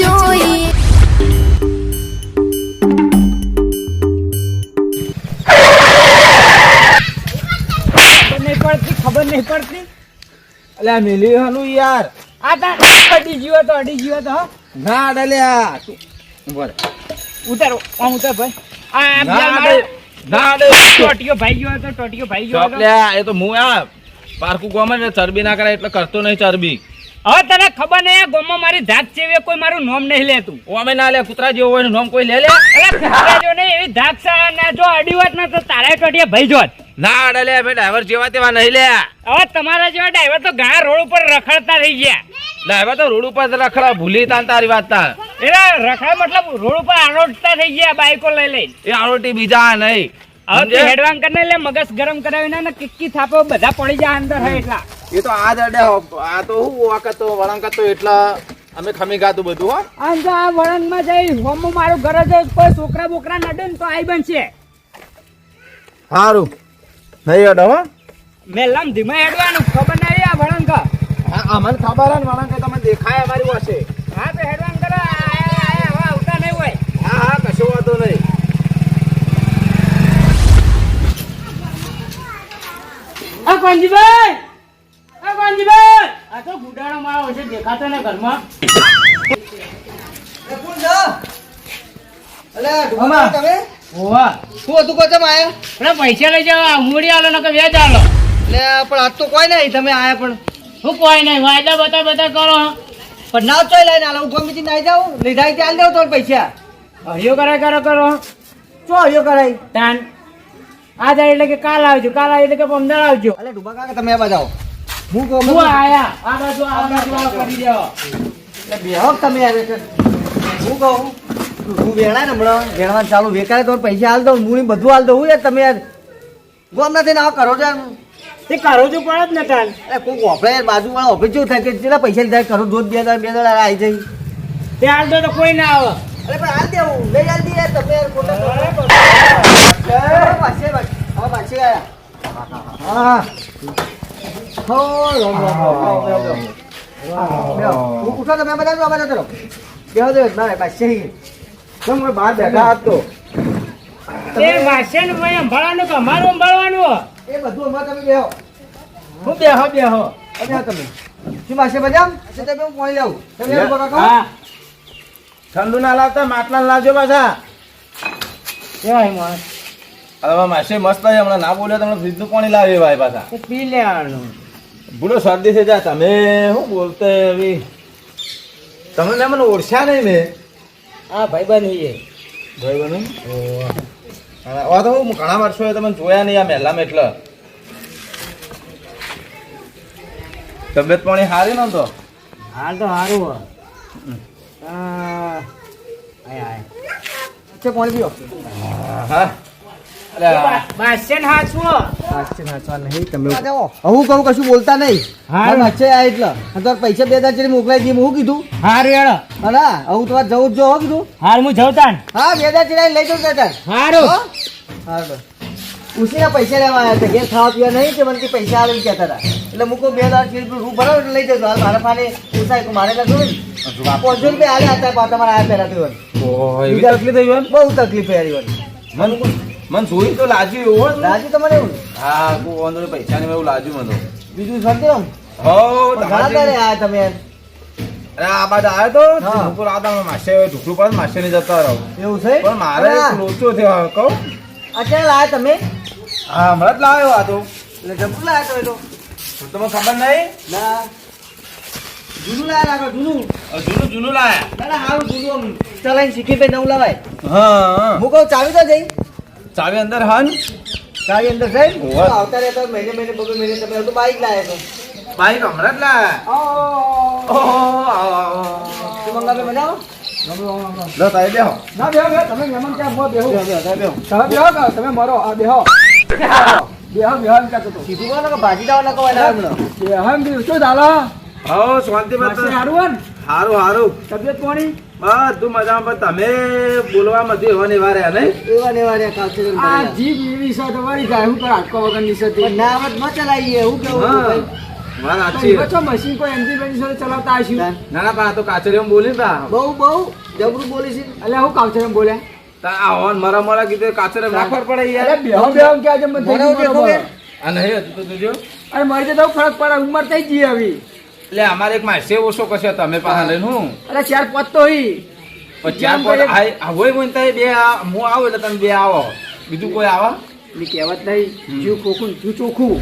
જોઈએ ખબર નહીં પડતી ખબર નહીં પડતી. અલ્યા મિલી હનું યાર. આ તા અડી જીવો તો અડી તો ના તું ઉતારો આમ ઉતાર ભાઈ. આ ના ટોટિયો ભાઈ ગયો ટોટિયો ભાઈ ગયો હતો એ તો હું આ પારકું ગમે ચરબી ના કરાય એટલે કરતો નહીં ચરબી. હવે તને ખબર નહીં આ ગામમાં મારી જાત છે કોઈ મારું નામ નહીં લેતું. અમે ના લે કૂતરા જેવો હોય નામ કોઈ લે લે. કૂતરા જેવો નહીં એવી જાત છે ના જો અડી વાત ના તો તારા ટોટિયા ભાઈ જોત. ના અડે લે અમે ડ્રાઈવર જેવા તેવા નહીં લે. હવે તમારા જેવા ડ્રાઈવર તો ઘણા રોડ ઉપર રખડતા થઈ ગયા. ડ્રાઈવર તો રોડ ઉપર રખડા ભૂલી તાન તારી વાત તાર. એના રખડા મતલબ રોડ ઉપર આરોટતા થઈ ગયા બાઈકો લઈ લઈ એ આરોટી બીજા નહીં. હવે તું ને કરીને લે મગજ ગરમ કરાવીને કિક્કી થાપો બધા પડી જાય અંદર હે એટલા. એ તો આ દડે આ તો હું વાકત તો વળંકત તો એટલા અમે ખમી ગાતું બધું હો. આમ તો આ વળંગમાં જઈ હોમ મારું ઘર જ કોઈ છોકરા બોકરા નડે ને તો આઈ બનશે. સારું નહીં અડો હો. મેલામ ધીમે હેડવાનું ખબર નહીં આ વળંગ હા અમને ખબર હે ને વળંક તમે દેખાય અમારી પાસે. હા તો હેડવાન કરો. આયા આયા હવે આવતા નહીં હોય. હા હા કશું વાંધો નહીં. આ કોંજીભાઈ આ આ તો ગુડાણો મારો હશે દેખાતો ને ઘરમાં. પૈસા લઈ જાવ મૂડી આલો ને વ્યાજ આલો. એટલે પણ આજ તો કોઈ નહીં તમે આયા પણ. હું કોઈ નહીં વાયદા બતા બતા કરો. પણ ના તો લઈને આલો હું ગમે ત્યાં જાઉં લીધા ત્યાં દેવ તો પૈસા. હરિયો કરાય કરો કરો. ચો હરિયો કરાય? તાન. આ જાય એટલે કે કાલ આવજો કાલ આવે એટલે કે અમદાવાદ આવજો. એટલે ડુબા કાકા તમે આ બજાવો હું કહું આયા. આ બાજુ આ બાજુ કરી દેવો બેહો તમે આવે છે હું કહું હું વેણાય ને હમણાં વેણવાનું ચાલુ વેકાય તો પૈસા હાલ દઉં હું બધું હાલ દઉં. હું યાર તમે યાર હું હમણાં થઈને આવો કરો છો તે કરો છો પણ જ ને કાલ અરે કોઈ ઓફરે બાજુ વાળા ઓફિસ જેવું થાય કે કેટલા પૈસા લીધા કરો દોઢ બે હજાર બે હજાર આવી જઈ તે હાલ દો તો કોઈ ના આવે. અરે પણ હાલ દેવું લઈ હાલ દે યાર તમે યાર ખોટા પાછે હવે પાછે આયા. હા હો. ઉઠો તમે બધા જો બધા ચલો બેહો દે મારે પાછે તમે બહાર બેઠા હતો એ માસે ને ભાઈ સંભાળવાનું કે અમારું સંભાળવાનું હો. એ બધું અમાર તમે બેહો હું બેહો બેહો બેહો તમે શું માસે બજામ છે તમે હું પાણી લાવું તમે કરો હા ઠંડુ ના લાવતા માટલા લાવજો પાછા કેવાય માણસ હવે માસે મસ્ત છે હમણાં ના બોલ્યો તમને ફ્રીજનું પાણી લાવે ભાઈ પાછા પી લેવાનું બોલો શરદી છે જા. તમે શું બોલતે એવી? તમે ને મને ઓળખ્યા નહીં મેં. હા ભાઈ બની ભાઈ બનું આ તો હું ઘણા વર્ષો તમે જોયા નહીં આ મહેલામાં એટલે. તબિયત પાણી સારી ને તો? હાલ તો સારું હોય. હા પાણી પીઓ હા. પૈસા બે હજાર જેટલી મોકલાઈ હું કીધું. હારું હેડો હા હું તમારે જવું જો કીધું. હાર હું જવતાન હા બે હજાર લઈ જાઉં તાર હારું. હા? ઉસીના પૈસા લેવા આવ્યા હતા ઘેર ખાવા પીવા નહીં તે મને પૈસા આવે એમ કહેતા હતા. એટલે મૂકો બે હજાર જેટલું રૂ લઈ જજો હાલ મારા ફાને ઉસાય કે મારે નથી ને? પાંચસો રૂપિયા આલ્યા હતા તમારે આયા પહેલા તો તકલીફ થઈ ગઈ બહુ તકલીફ પહેરી વળી મન મન જોઈને તો લાજ્યું એવું લાજ્યું તમારે એવું? હા કોઈ વાંધો નહીં પૈસા એવું લાગ્યું મને બીજું શાંતિ આમ? હો ઘણા તારે તમે અરે આ બાદ આવ્યો તો? હા. ઢુકડું આવતા માસે ઢુકડું પડે ને માસે ને જતા રહો એવું છે? પણ મારે લોચો થયો કહું. અત્યારે લાવ્યા તમે? હા હમણાં જ લાવ્યો આ તો. એટલે લાયા તમે તો? તો તમને ખબર નહીં? ના. જૂનું લાયા રાખો જૂનું. જૂનું જૂનું લાયા. ના ના સારું જૂનું આમ. ચલાઈને શીખી ભાઈ નવું લવાય. હું. કહું ચાવી તો જઈ ચાવી અંદર હન? ચાવી અંદર ઓહો. આવતા રહેતા મહિને મહિને બબે મહિને તમે તો બાઈક લાયા છો. બાઈક હમણાં જ લાયા. શું મંગાવે મજા લો તારી બેહો. ના બેહો બેહો તમે મહેમાન ક્યાં મો બેહો. બેહો, બેહો, તમે બેહો તમે મરો. આ બેહો. બેહો બેહો એમ કહેતો તો કીધું કે ભાજી દાવા નકો વાળા હમણાં બેહો એમ બી શું ચાલો હો શાંતિ હારું હે હારું હારું. તબિયત પાણી? બધું મજામાં પણ તમે બોલવા મધી એવા ને એવા રહ્યા નહીં? એવા ને એવા રે આ જીભ એવી છે તમારી ગાય હું પણ આટકો વગરની છે ના આવત ન ચલાવીએ હું કેવું ભાઈ વાત સાચી ઈવન છો મશીન કોઈ એમજી બેની સાથે ચલાવતા તાન. ના. ના પા તો કાચરીઓ બોલી તા. બહુ બહુ જબરું બોલી છે. એટલે હું કાવચર એમ બોલ્યા તા આ હોન મારા મરા કીધું કાચરે નાખવા પડે અરે યાર બેહો બેહો કે આજે મને થઈ મને ગયું દેખો આ નહીં હતું તો જોજો. અરે મારી તો ફરક પડે ઉંમર થઈ ગઈ હવે. એટલે અમારે એક માસે ઓછો કશે તમે પાછા લઈને હું? અરે ચાર પાંચ તો હી પછી ચાર પાંચ આ- આ હોય તો બે આ- હું આવો એટલે તમે બે આવો. બીજું કોઈ આવા? ની કહેવત નહીં જીવ ખોખું જીવ ચોખ્ખું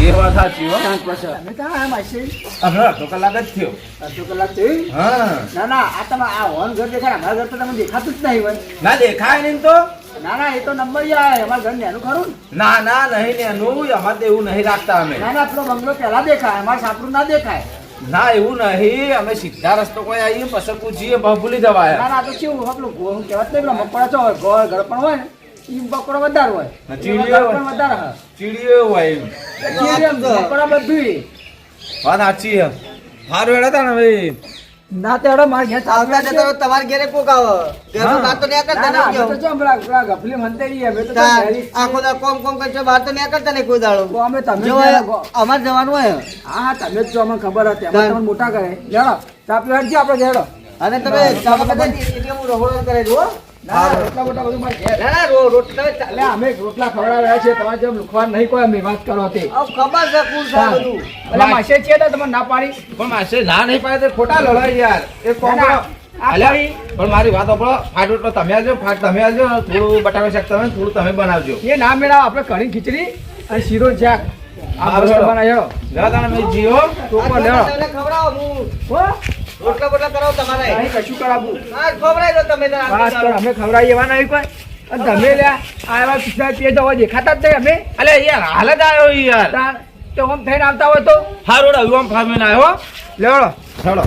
એ વાત સાચી હો. તમે માસી? અઢળો અડધો કલાક જ થયો. અડધો કલાક થયું હા. ના ના આ તમે આ હોન ઘર દેખાય અમારા ઘર તો તમને દેખાતું જ નહીં હોય. ના દેખાય નહીં તો? ના ના એ તો નંબર યાર અમારા ઘર નેનું ખરું ના. ના નહીં ને એનું અમારે તો એવું નહીં રાખતા અમે. ના ના આપણો બંગલો પહેલા દેખાય અમારે સાપરું ના દેખાય. ના એવું નહીં. અમે સીધા રસ્તો કોઈ આવીએ પસંદ પૂછીએ ભૂલી ના જવાય. ના તો કેવું? આપણું હું કહેવત નહીં પેલા મકડા હોય ગોળ ગળપણ હોય ને ઈ બકડો વધારે હોય. ના, ચીડીઓ હોય. વધારે હોય. ચીડીઓ હોય એમ. ચીડી એમ મકડા બધુંય. વાત સાચી હારું હેડા તા ને ભાઈ. ના તેડો માર ઘેર આવતા જતા તમાર ઘેરે કોક આવે. હા. બહાર તો નહીં કરતા ના તો કેવું? જો પેલા પેલા ગફલી મંતરી અમે તો ઘેરી આખો દાડો કોમ કોમ કરશો બહાર તો નહીં કરતા ને કોઈ દાડો. તો અમે તમે અમારે જવાનું હોય. હા તમે જ અમને ખબર હતી. અમે. તમને મોટા કરે લેડો પીવા હટજો આપણે ઘેડો અને તમે બધા એટલે હું રહોડો કરે જો રોટલા ખવડાવ્યા છે તમારે જેમ નહીં કોઈ અમે વાત કરો તે. ખબર છે કુલ છે બધું. એટલે માસે છે ને તમને ના પાડી. પણ માસે ના નહીં પાડે તો ખોટા લડાઈ યાર. એ પણ મારી વાત સાંભળો ફાટ રોટલો તમે આવજો ફાટ તમે આવજો થોડું બટાકા શાક તમે થોડું તમે બનાવજો. એ ના મેળાવ આપણે કઢી ખીચડી અને શીરો શાક. આ બનાવ્યો. જરા જીઓ. તો પણ તમે ખવડાવો હું. હો? રોટલા બોટલા કરાવો તમારે. અહીં કશું કરાવું હા ખવડાવી દો તમે બસ તો અમે ખવડાવીએ એવા નહીં કોઈ. અને તમે લ્યા આ એવા પિછલા પેજ દેખાતા જ નહીં અમે. અલે યાર હાલ જ આવ્યો યાર. તો આમ થઈને આવતા હોય તો? હારો આમ ફામીને આવ્યો લેવડો. ચાલો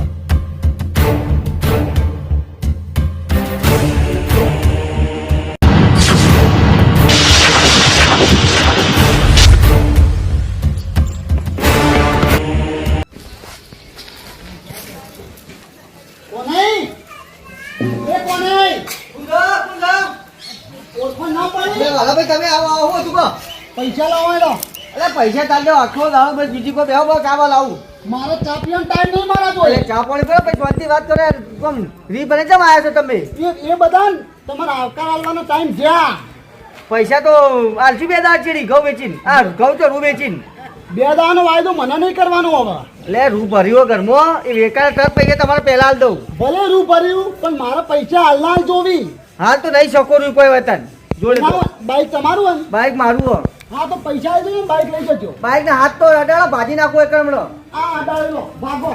ભાઈ તમે આવો આવો તું કહો પૈસા લાવો અરે પૈસા દો આખો લાવો બસ બીજી કોઈ બેહો કાવા લાવું. મારે ચા પીવાનો ટાઈમ નહીં મારા જોડે ચા પાણી કરો પછી બધી વાત કરે કોમ રી બને જમ આવ્યા છો તમે? એ એ બધા તમારા આવકાર આવવાનો ટાઈમ જ્યાં પૈસા તો આલસી બે દાળ ચીડી ઘઉં વેચીને. આ ઘઉં તો રૂ વેચીને. બે દાનો વાયદો મને નહીં કરવાનો હવે. એટલે રૂ ભર્યો ઘરમાં. એ વેકાર ટ્રક પૈસા તમારે પહેલા હાલ દઉં. ભલે રૂ ભર્યું પણ મારા પૈસા હાલના જોવી. હાલ તો નહીં શકો રૂ કોઈ વતન. જોડે તો. બાઈક તમારું બાઈક મારું હો. હા તો પૈસા આવી જાય બાઈક લઈ જજો. બાઈક ને હાથ તો અડાડો ભાજી નાખો એક હમણો આ અડાડો ભાગો.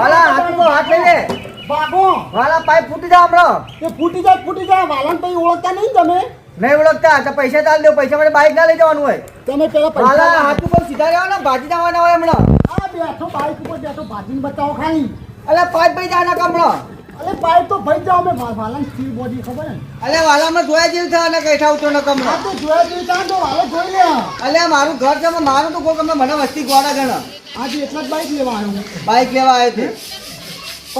વાલા હાથ તો હાથ લઈ લે. ભાગો. વાલા પાઇપ ફૂટી જાય હમણાં. એ ફૂટી જાય ફૂટી જાય. વાલન પછી ઓળખતા નહીં તમે. નહીં ઓળખતા તો પૈસા ચાલ દો. પૈસા માટે બાઈક ના લઈ જવાનું હોય. તમે પેલા વાલા પૈસા હાથ ઉપર સીધા રહેવાના ભાજી જવાના હોય હમણાં. આ બેઠો બાઈક ઉપર બેઠો ભાજીને બતાવો ખાલી. અલે પાંચ ભાઈ જાના હમણાં. અરે બાઈક તો ભાઈ જાવ અમે વાલન સ્ટીલ બોડી ખબર ને અલે વાલામાં જોયા જેવું છે અને કઈઠા ઉતરો ન તો જોયા જેવી ચાલ તો વાલો જોઈ લે. અલે મારું ઘર છે મારું તો કોઈ મને વસ્તી ગોડા ગણ. આજે એટલા જ બાઈક લેવા આવ્યો બાઈક લેવા આવ્યો છે.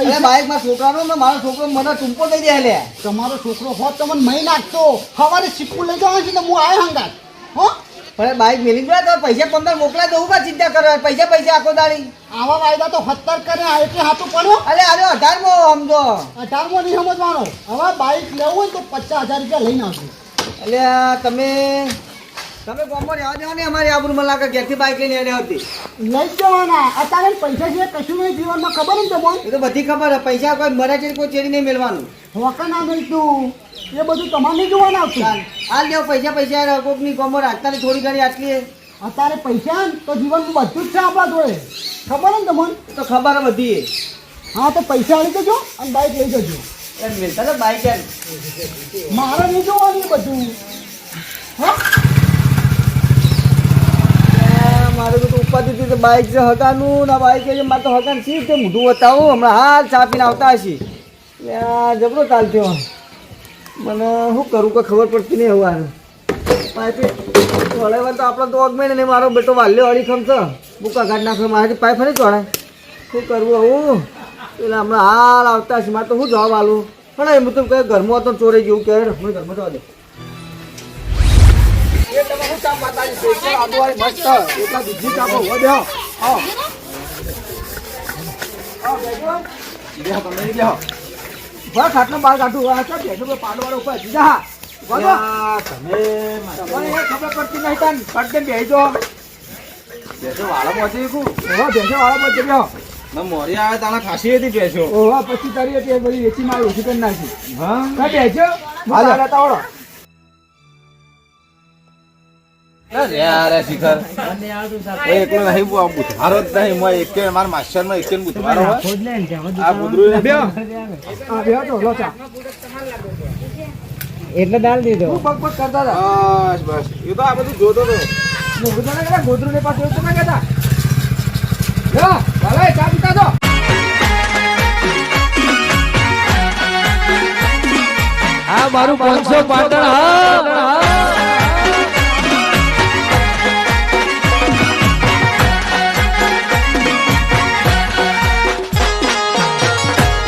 અલે બાઈકમાં છોકરાનો ને મારો છોકરો મને ટૂંપો દઈ દે લે તમારો છોકરો હોત તો મને મહી નાખતો. સવારે સિક્કુ લઈ જવાનું છે ને હું આય હંગાત. હો? પણ બાઈક મેલી ગયા તો પૈસા પંદર મોકલા દઉં કા ચિંતા કરો? પૈસા પૈસા આખો દાડી. આવા વાયદા તો સત્તર કરે એટલે હાથું પડ્યો અરે અરે અઢાર મો સમજો. અઢારમો નહીં સમજવાનો. હવે બાઈક લેવું હોય તો પચાસ હજાર રૂપિયા લઈને આવજો. એટલે તમે તમે ગામમાં રહેવા દેવા ને અમારી આબરૂમાં લાગે ઘેરથી બાઈક લઈને એને હતી લઈ જવાના. અત્યારે પૈસા છે કશું નહીં જીવનમાં ખબર ને તમને. એ તો બધી ખબર છે. પૈસા કોઈ મરે છે કોઈ ચેરી નહીં મેળવાનું. હોકા ના મળતું. એ બધું તમારે નહીં જોવાનું આવતું. હાલ દેવ પૈસા પૈસા કોકની ગામમાં રાખતા થોડી ઘણી આટલી અત્યારે પૈસા તો જીવનનું બધું જ છે આપણા જોડે. ખબર ને તમને? તો ખબર બધી. હા તો પૈસા આવી જજો અને બાઈક લઈ જજો. એમ મિલતા તો બાઈક એમ. મારે નહીં જોવાનું બધું. હા? મારું તો ઉપાધિ હતી તો બાઈક છે હકાનું ના બાઈક છે મારે તો હકાન સી તે મોઢું બતાવું હમણાં હાલ ચા પીને આવતા હશે. એટલે આ જબરો ચાલ થયો. મને શું કરું કે ખબર પડતી નહીં હવે પાઇપે વળેવા તો આપણો તો ઓગમેન ને મારો બેટો વાલ્યો અડીખમ છે. બુકા કાઢ નાખ્યો મારાથી પાઇપ નહીં ચોળે શું કરવું હું? એટલે હમણાં હાલ આવતા હશે, મારે તો શું જવાબ આલું? પણ એમ તો કહે ઘરમાં તો ચોરી જેવું કે મને ઘરમાં જવા દે બતાવી છે? કે આદુ વાળી મસ્ત એટલા દૂધી કાપો વધ્યો હા કોઈ બેહો. તમે બેહો. બસ ખાટલો બહાર કાઢું. આ ચાલ બેસો પાડો વાળો ઉપર સીધા હા. તમે તમારે ખબર પડતી નહીં તાન. પડતે બેસજો બેસો વાળા પહોંચી કુ ઓહો બેસો વાળો પર બેસો મોરી આવે તારા ખાસી હતી બેસો. ઓહો પછી તારી હતી બધી વેચી મારી ઓછી કરી નાખી. હા. બેસો હાલો. તાવડો એટલે દાલ દીધો. હું પગ પગ કરતા હતા. બસ બસ. એ તો આ બધું જોતો તો ને ગોદરું ને પાછું એવું તો ના કહેતા ભલે ચા પીતા તો આ મારું પાંચસો પાટણ હા.